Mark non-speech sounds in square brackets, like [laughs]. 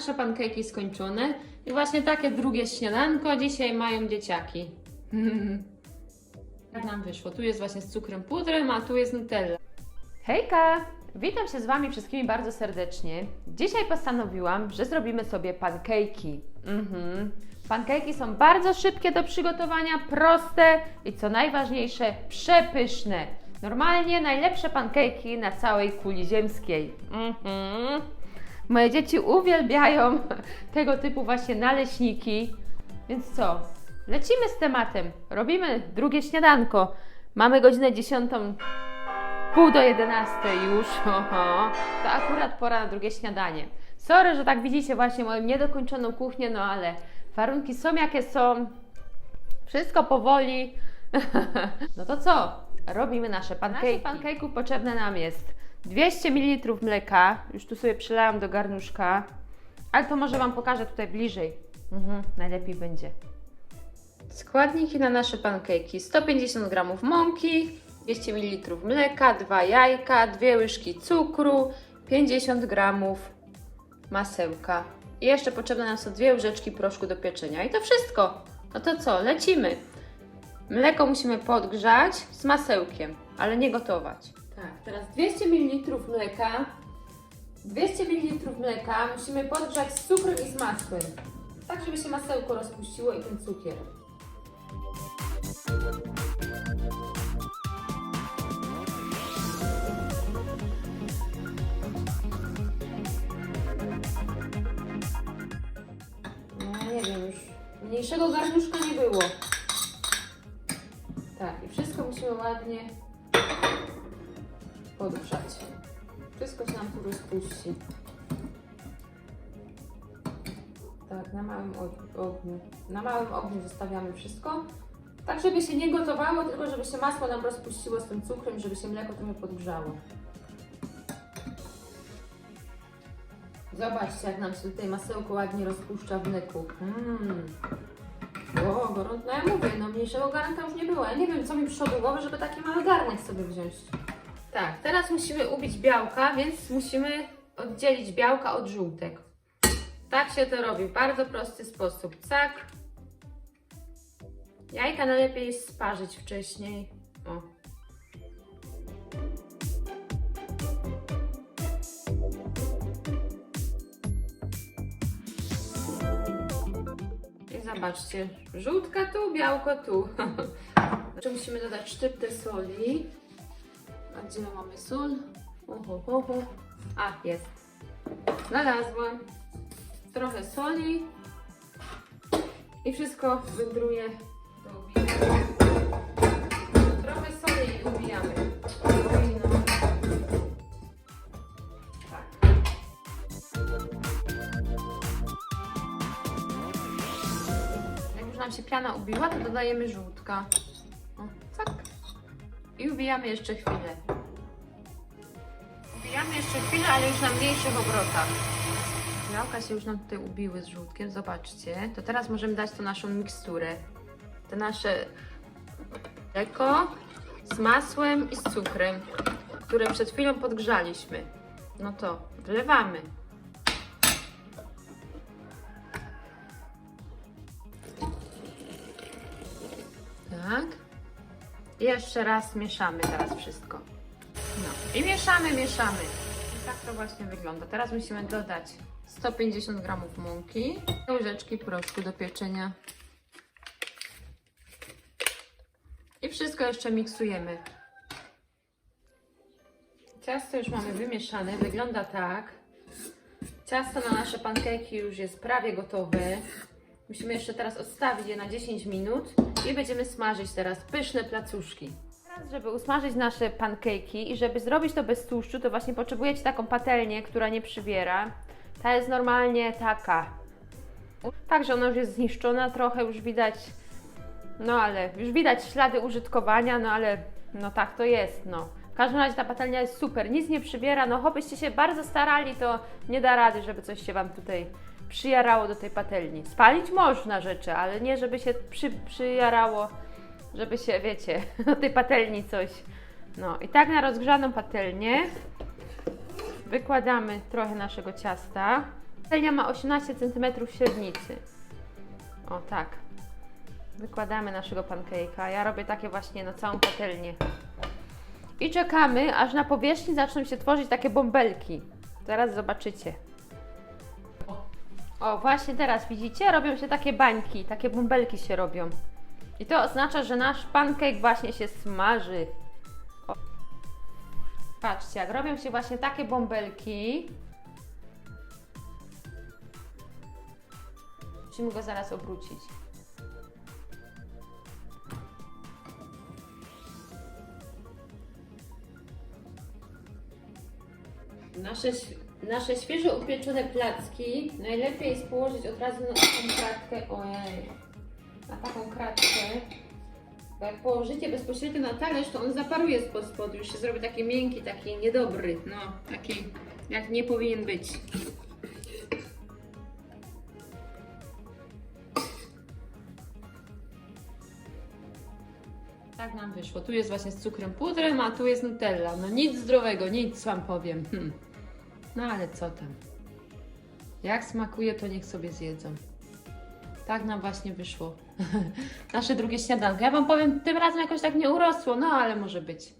Nasze pankejki skończone i właśnie takie drugie śniadanko dzisiaj mają dzieciaki. Jak [laughs] nam wyszło? Tu jest właśnie z cukrem pudrem, a tu jest Nutella. Hejka! Witam się z Wami wszystkimi bardzo serdecznie. Dzisiaj postanowiłam, że zrobimy sobie pankejki. Mhm. Pankejki są bardzo szybkie do przygotowania, proste i co najważniejsze, przepyszne. Normalnie najlepsze pankejki na całej kuli ziemskiej. Mhm. Moje dzieci uwielbiają [laughs] tego typu właśnie naleśniki. Więc co? Lecimy z tematem. Robimy drugie śniadanko. Mamy godzinę 10, pół do 11 już. [laughs] Oho. To akurat pora na drugie śniadanie. Sorry, że tak widzicie właśnie moją niedokończoną kuchnię, no ale warunki są jakie są. Wszystko powoli. [laughs] No to co? Robimy nasze pankejki. Naszych pancake'ów potrzebne nam jest 200 ml mleka. Już tu sobie przelałam do garnuszka. Ale to może Wam pokażę tutaj bliżej. Mhm, najlepiej będzie. Składniki na nasze pankejki: 150 g mąki, 200 ml mleka, 2 jajka, 2 łyżki cukru, 50 g masełka. I jeszcze potrzebne nam są dwie łyżeczki proszku do pieczenia. I to wszystko. No to co? Lecimy. Mleko musimy podgrzać z masełkiem, ale nie gotować. Teraz 200 ml mleka. 200 ml mleka musimy podgrzać z cukrem i z masłem. Tak, żeby się masełko rozpuściło i ten cukier. No nie wiem, już mniejszego garnuszka nie było. Tak, i wszystko musimy ładnie podgrzać. Wszystko się nam tu rozpuści. Tak, na małym og- ogniu. Na małym ogniu zostawiamy wszystko. Tak, żeby się nie gotowało, tylko żeby się masło nam rozpuściło z tym cukrem, żeby się mleko trochę podgrzało. Zobaczcie, jak nam się tutaj masełko ładnie rozpuszcza w mleku. Mmm. O, gorąco. No ja mówię, no mniejszego garnka już nie było. Ja nie wiem, co mi przyszło do głowy, żeby taki mały garnek sobie wziąć. Tak, teraz musimy ubić białka, więc musimy oddzielić białka od żółtek. Tak się to robi, bardzo prosty sposób. Cak. Jajka najlepiej jest sparzyć wcześniej. O. I zobaczcie, żółtka tu, białko tu. [laughs] Musimy dodać szczyptę soli. A gdzie mamy sól? Oho, oho. A, jest. Znalazłam. Trochę soli. I wszystko wędruje do ubijania. Trochę soli i ubijamy. Tak. Jak już nam się piana ubiła, to dodajemy żółtka. I ubijamy jeszcze chwilę. Ubijamy jeszcze chwilę, ale już na mniejszych obrotach. Białka się już nam tutaj ubiły z żółtkiem, zobaczcie. To teraz możemy dać tą naszą miksturę. Te nasze mleko z masłem i z cukrem, które przed chwilą podgrzaliśmy. No to wlewamy. Tak. Jeszcze raz mieszamy teraz wszystko. No i mieszamy, mieszamy. I tak to właśnie wygląda. Teraz musimy dodać 150 g mąki, łyżeczki proszku do pieczenia. I wszystko jeszcze miksujemy. Ciasto już mamy wymieszane, wygląda tak. Ciasto na nasze pankejki już jest prawie gotowe. Musimy jeszcze teraz odstawić je na 10 minut i będziemy smażyć teraz pyszne placuszki. Teraz, żeby usmażyć nasze pankejki i żeby zrobić to bez tłuszczu, to właśnie potrzebujecie taką patelnię, która nie przybiera. Ta jest normalnie taka. Także ona już jest zniszczona, trochę już widać, no ale już widać ślady użytkowania, no ale no tak to jest, no. W każdym razie ta patelnia jest super, nic nie przybiera, no choćbyście się bardzo starali, to nie da rady, żeby coś się Wam tutaj przyjarało do tej patelni. Spalić można rzeczy, ale nie żeby się przy, przyjarało, żeby się, wiecie, [laughs] do tej patelni coś. No i tak na rozgrzaną patelnię wykładamy trochę naszego ciasta. Patelnia ma 18 cm średnicy. O tak. Wykładamy naszego pancake'a. Ja robię takie właśnie na całą patelnię. I czekamy, aż na powierzchni zaczną się tworzyć takie bąbelki. Zaraz zobaczycie. O, właśnie teraz widzicie? Robią się takie bańki, takie bąbelki się robią. I to oznacza, że nasz pancake właśnie się smaży. O. Patrzcie, jak robią się właśnie takie bąbelki. Musimy go zaraz obrócić. Nasze, nasze świeżo upieczone placki najlepiej jest położyć od razu na taką kratkę. Ojej, na taką kratkę. Bo jak położycie bezpośrednio na talerz, to on zaparuje spod spodu. Już się zrobi taki miękki, taki niedobry. No, taki jak nie powinien być. Tak nam wyszło. Tu jest właśnie z cukrem pudrem, a tu jest Nutella. No nic zdrowego, nic wam powiem. Hm. No ale co tam? Jak smakuje, to niech sobie zjedzą. Tak nam właśnie wyszło. [laughs] Nasze drugie śniadanko. Ja wam powiem, tym razem jakoś tak nie urosło, no ale może być.